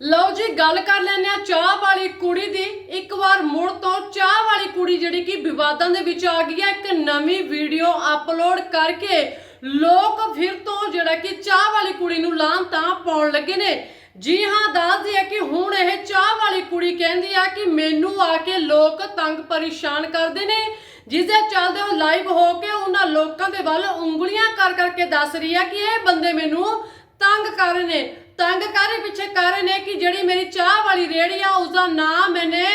ਲਓ ਜੀ, ਗੱਲ ਕਰ ਲੈਂਦੇ ਆ ਚਾਹ ਵਾਲੀ ਕੁੜੀ ਦੀ। ਇੱਕ ਵਾਰ ਮੁੜ ਤੋਂ ਚਾਹ ਵਾਲੀ ਕੁੜੀ ਜਿਹੜੀ ਕਿ ਵਿਵਾਦਾਂ ਦੇ ਵਿੱਚ ਆ ਗਈ ਹੈ, ਇੱਕ ਨਵੀਂ ਵੀਡੀਓ ਅਪਲੋਡ ਕਰਕੇ ਲੋਕ ਫਿਰ ਤੋਂ ਜਿਹੜਾ ਕਿ ਚਾਹ ਵਾਲੀ ਕੁੜੀ ਨੂੰ ਲਾਂ ਤਾਂ ਪਾਉਣ ਲੱਗੇ ਨੇ। ਜੀ ਹਾਂ ਦੱਸਦੀ ਹੈ ਕਿ ਹੁਣ ਇਹ ਚਾਹ ਵਾਲੀ ਕੁੜੀ ਕਹਿੰਦੀ ਆ ਕਿ ਮੈਨੂੰ ਆ ਕੇ ਲੋਕ ਤੰਗ ਪਰੇਸ਼ਾਨ ਕਰਦੇ ਨੇ। ਜਿਸ ਦੇ ਚੱਲਦੇ ਉਹ ਲਾਈਵ ਹੋ ਕੇ ਉਹਨਾਂ ਲੋਕਾਂ ਦੇ ਵੱਲ ਉਂਗਲੀਆਂ ਕਰ ਕਰਕੇ ਦੱਸ ਰਹੀ ਆ ਕਿ ਇਹ ਬੰਦੇ ਮੈਨੂੰ ਤੰਗ ਕਰ ਰਹੇ ਨੇ। ਤੰਗ ਕਰ ਪਿੱਛੇ ਕਰ ਰਹੇ ਨੇ ਕਿ ਜਿਹੜੀ ਮੇਰੀ ਚਾਹ ਵਾਲੀ ਰੇੜੀ ਆ ਉਸ ਦਾ ਨਾਮ ਮੈਨੇ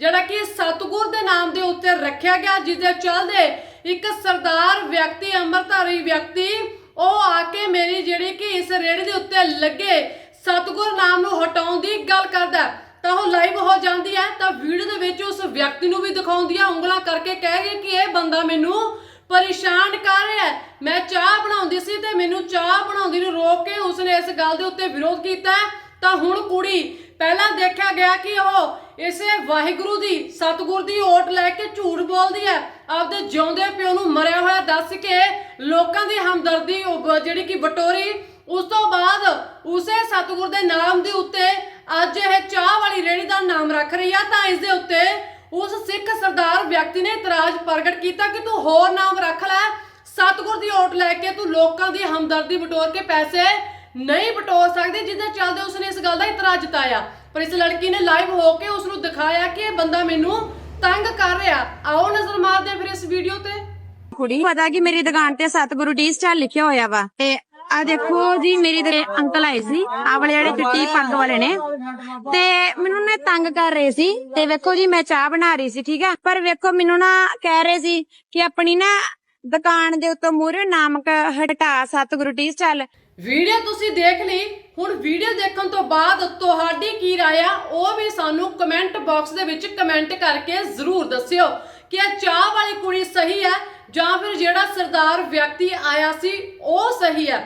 ਜਿਹੜਾ ਕਿ ਸਤਗੁਰ ਦੇ ਨਾਮ ਦੇ ਉੱਤੇ ਰੱਖਿਆ ਗਿਆ ਜਿਸ ਦੇ ਚੱਲਦੇ ਇੱਕ ਸਰਦਾਰ ਵਿਅਕਤੀ, ਅੰਮ੍ਰਿਤਧਾਰੀ ਵਿਅਕਤੀ, ਉਹ ਆ ਕੇ ਮੇਰੀ ਜਿਹੜੀ ਕਿ ਇਸ ਰੇੜੀ ਦੇ ਉੱਤੇ ਲੱਗੇ, ਸਤਗੁਰ ਨਾਮ ਨੂੰ ਹਟਾਉਣ ਦੀ ਗੱਲ ਕਰਦਾ ਤਾਂ ਉਹ ਲਾਈਵ ਹੋ ਜਾਂਦੀ ਹੈ, ਤਾਂ ਵੀਡੀਓ ਦੇ ਵਿੱਚ ਉਸ ਵਿਅਕਤੀ ਨੂੰ ਵੀ ਦਿਖਾਉਂਦੀ ਆ ਉਂਗਲਾਂ ਕਰਕੇ ਕਹਿ ਰਹੀ ਕਿ ਇਹ ਬੰਦਾ ਮੈਨੂੰ ਪਰੇਸ਼ਾਨ ਕਰ ਰਿਹਾ ਹੈ। ਮੈਂ ਚਾਹ ਬਣਾਉਂਦੀ ਸੀ ਤੇ ਮੈਨੂੰ ਚਾਹ ਬਣਾਉਂਦੀ ਨੂੰ ਰੋਕ ਕੇ ਉਸਨੇ ਇਸ ਗੱਲ ਦੇ ਉੱਤੇ ਵਿਰੋਧ ਕੀਤਾ। ਤਾਂ ਹੁਣ ਕੁੜੀ, ਪਹਿਲਾਂ ਦੇਖਿਆ ਗਿਆ ਕਿ ਉਹ ਇਸੇ ਵਾਹਿਗੁਰੂ ਦੀ, ਸਤਿਗੁਰ ਦੀ ਓਟ ਲੈ ਕੇ ਝੂਠ ਬੋਲਦੀ ਹੈ। ਆਪਦੇ ਜਿਉਂਦੇ ਪਿਓ ਨੂੰ ਮਰਿਆ ਹੋਇਆ ਦੱਸ ਕੇ ਲੋਕਾਂ ਦੀ ਹਮਦਰਦੀ ਉਹ ਜਿਹੜੀ ਕਿ ਬਟੋਰੀ ਉਸ ਤੋਂ ਬਾਅਦ ਉਸੇ ਸਤਿਗੁਰ ਦੇ ਨਾਮ ਦੇ ਉੱਤੇ ਅੱਜ ਇਹ ਚਾਹ ਵਾਲੀ ਰੇੜੀ ਦਾ ਨਾਮ ਰੱਖ ਰਹੀ ਆ, ਤਾਂ ਇਸ ਦੇ ਉੱਤੇ ਉਸ ਸਿੱਖ ਸਰਦਾਰ ਵਿਅਕਤੀ ਨੇ ਇਤਰਾਜ਼ ਪ੍ਰਗਟ ਕੀਤਾ ਕਿ ਤੂੰ ਹੋਰ ਨਾਮ ਰੱਖ ਲੈ। ਸਤਿਗੁਰ ਦੀ ਓਟ ਲੈ ਕੇ ਤੂੰ ਲੋਕਾਂ ਦੀ ਹਮਦਰਦੀ ਬਟੋਰ ਕੇ ਪੈਸੇ ਨਹੀਂ ਬਟੋਰ ਸਕਦੀ ਜਿਹਦੇ ਚੱਲਦੇ ਉਸਨੇ ਇਸ ਗੱਲ ਦਾ ਇਤਰਾਜ਼ ਜਤਾਇਆ। ਪਰ ਇਸ ਲੜਕੀ ਨੇ ਲਾਈਵ ਹੋ ਕੇ ਉਸ ਨੂੰ ਦਿਖਾਇਆ ਕਿ ਇਹ ਬੰਦਾ ਮੈਨੂੰ ਤੰਗ ਕਰ ਰਿਹਾ। ਆਓ ਨਜ਼ਰ ਮਾਰਦੇ ਫਿਰ ਇਸ ਵੀਡੀਓ ਤੇ। ਕੁੜੀ, ਪਤਾ ਕਿ ਮੇਰੀ ਦੁਕਾਨ ਤੇ ਸਤਿਗੁਰੂ ਟੀ ਸਟਾਲ ਲਿਖਿਆ ਹੋਇਆ ਵਾ। ਤੇ ਆ ਦੇਖੋ ਜੀ, ਮੇਰੀ ਤੇ ਅੰਕਲ ਆਏ ਸੀ ਆ ਵਾਲੇ ਜਿਹੜੇ ਚਿੱਟੀ ਪੱਗ ਵਾਲੇ ਨੇ। ਤੇ ਮੈਨੂੰ ਨੇ ਤੰਗ ਕਰ ਰਹੇ ਸੀ। ਤੇ ਵੇਖੋ ਜੀ, ਮੈਂ ਚਾਹ ਬਣਾ ਰਹੀ ਸੀ, ਠੀਕ ਆ? ਪਰ ਵੇਖੋ, ਮੈਨੂੰ ਨਾ ਕਹਿ ਰਹੇ ਸੀ ਕਿ ਆਪਣੀ ਨਾ ਦੁਕਾਨ ਦੇ ਉੱਤੋਂ ਮੂਰੇ ਨਾਮਕ ਹਟਾ ਸਤਿਗੁਰੂ ਟੀ ਸਟਾਲ ਵੀਡੀਓ ਤੁਸੀਂ ਦੇਖ ਲਈ, ਹੁਣ ਵੀਡੀਓ ਦੇਖਣ ਤੋਂ ਬਾਅਦ ਤੁਹਾਡੀ ਕੀ ਰਾਏ ਆ, ਉਹ ਵੀ ਸਾਨੂੰ ਕਮੈਂਟ ਬਾਕਸ ਦੇ ਵਿੱਚ ਕਮੈਂਟ ਕਰਕੇ ਜ਼ਰੂਰ ਦੱਸਿਓ ਕਿ ਇਹ ਚਾਹ ਵਾਲੀ ਕੁੜੀ ਸਹੀ ਹੈ ਜਾਂ ਫਿਰ ਜਿਹੜਾ ਸਰਦਾਰ ਵਿਅਕਤੀ ਆਇਆ ਸੀ, ਉਹ ਸਹੀ ਹੈ।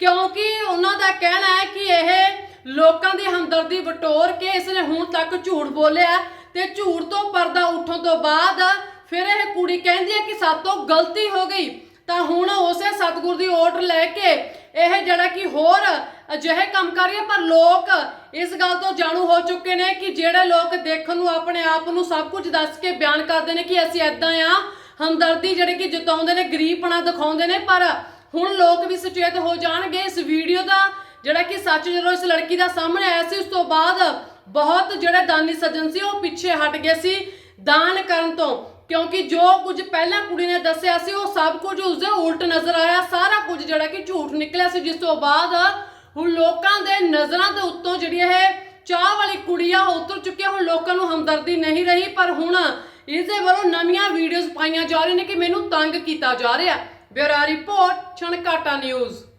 ਕਿਉਂਕਿ ਉਹਨਾਂ ਦਾ ਕਹਿਣਾ ਹੈ ਕਿ ਇਹ ਲੋਕਾਂ ਦੀ ਹਮਦਰਦੀ ਬਟੋਰ ਕੇ ਇਸਨੇ ਹੁਣ ਤੱਕ ਝੂਠ ਬੋਲਿਆ ਤੇ ਝੂਠ ਤੋਂ ਪਰਦਾ ਉੱਠਣ ਤੋਂ ਬਾਅਦ ਫਿਰ ਇਹ ਕੁੜੀ ਕਹਿੰਦੀ ਹੈ ਕਿ ਸਾਤੋਂ ਗਲਤੀ ਹੋ ਗਈ। ਤਾਂ ਹੁਣ ਉਸੇ ਸਤਿਗੁਰ ਦੀ ਓਟ ਲੈ ਕੇ ਇਹ ਜਿਹੜਾ ਕਿ ਹੋਰ ਅਜਿਹੇ ਕੰਮ ਕਰ ਰਹੀ ਹੈ, ਪਰ ਲੋਕ ਇਸ ਗੱਲ ਤੋਂ ਜਾਣੂ ਹੋ ਚੁੱਕੇ ਨੇ ਕਿ ਜਿਹੜੇ ਲੋਕ ਦੇਖਣ ਨੂੰ ਆਪਣੇ ਆਪ ਨੂੰ ਸਭ ਕੁਝ ਦੱਸ ਕੇ ਬਿਆਨ ਕਰਦੇ ਨੇ ਕਿ ਅਸੀਂ ਐਦਾਂ ਆ, ਹਮਦਰਦੀ ਜਿਹੜੇ ਕਿ ਜਤਾਉਂਦੇ ਨੇ, ਗਰੀਬਪਣਾ ਦਿਖਾਉਂਦੇ ਨੇ, ਪਰ ਹੁਣ ਲੋਕ ਵੀ ਸੁਚੇਤ ਹੋ ਜਾਣਗੇ। ਇਸ ਵੀਡੀਓ ਦਾ ਜਿਹੜਾ ਕਿ ਸੱਚ ਜਦੋਂ ਇਸ ਲੜਕੀ ਦਾ ਸਾਹਮਣੇ ਆਇਆ ਸੀ, ਉਸ ਤੋਂ ਬਾਅਦ ਬਹੁਤ ਜਿਹੜੇ ਦਾਨੀ ਸੱਜਣ ਸੀ, ਉਹ ਪਿੱਛੇ ਹਟ ਗਏ ਸੀ ਦਾਨ ਕਰਨ ਤੋਂ। ਕਿਉਂਕਿ ਜੋ ਕੁਝ ਪਹਿਲਾਂ ਕੁੜੀ ਨੇ ਦੱਸਿਆ ਸੀ, ਉਹ ਸਭ ਕੁਝ ਉਸਦੇ ਉਲਟ ਨਜ਼ਰ ਆਇਆ। ਸਾਰਾ ਕੁਝ ਜਿਹੜਾ ਕਿ ਝੂਠ ਨਿਕਲਿਆ ਸੀ, ਜਿਸ ਤੋਂ ਬਾਅਦ ਹੁਣ ਲੋਕਾਂ ਦੇ ਨਜ਼ਰਾਂ ਦੇ ਉੱਤੋਂ ਜਿਹੜੀ ਇਹ ਚਾਹ ਵਾਲੀ ਕੁੜੀ ਆ, ਉਹ ਉਤਰ ਚੁੱਕੀ ਆ। ਹੁਣ ਲੋਕਾਂ ਨੂੰ ਹਮਦਰਦੀ ਨਹੀਂ ਰਹੀ, ਪਰ ਹੁਣ ਇਸ ਦੇ ਵੱਲੋਂ ਨਵੀਆਂ ਵੀਡੀਓਜ਼ ਪਾਈਆਂ ਜਾ ਰਹੀਆਂ ਨੇ ਕਿ ਮੈਨੂੰ ਤੰਗ ਕੀਤਾ ਜਾ ਰਿਹਾ। Bureau report, Chhankata news.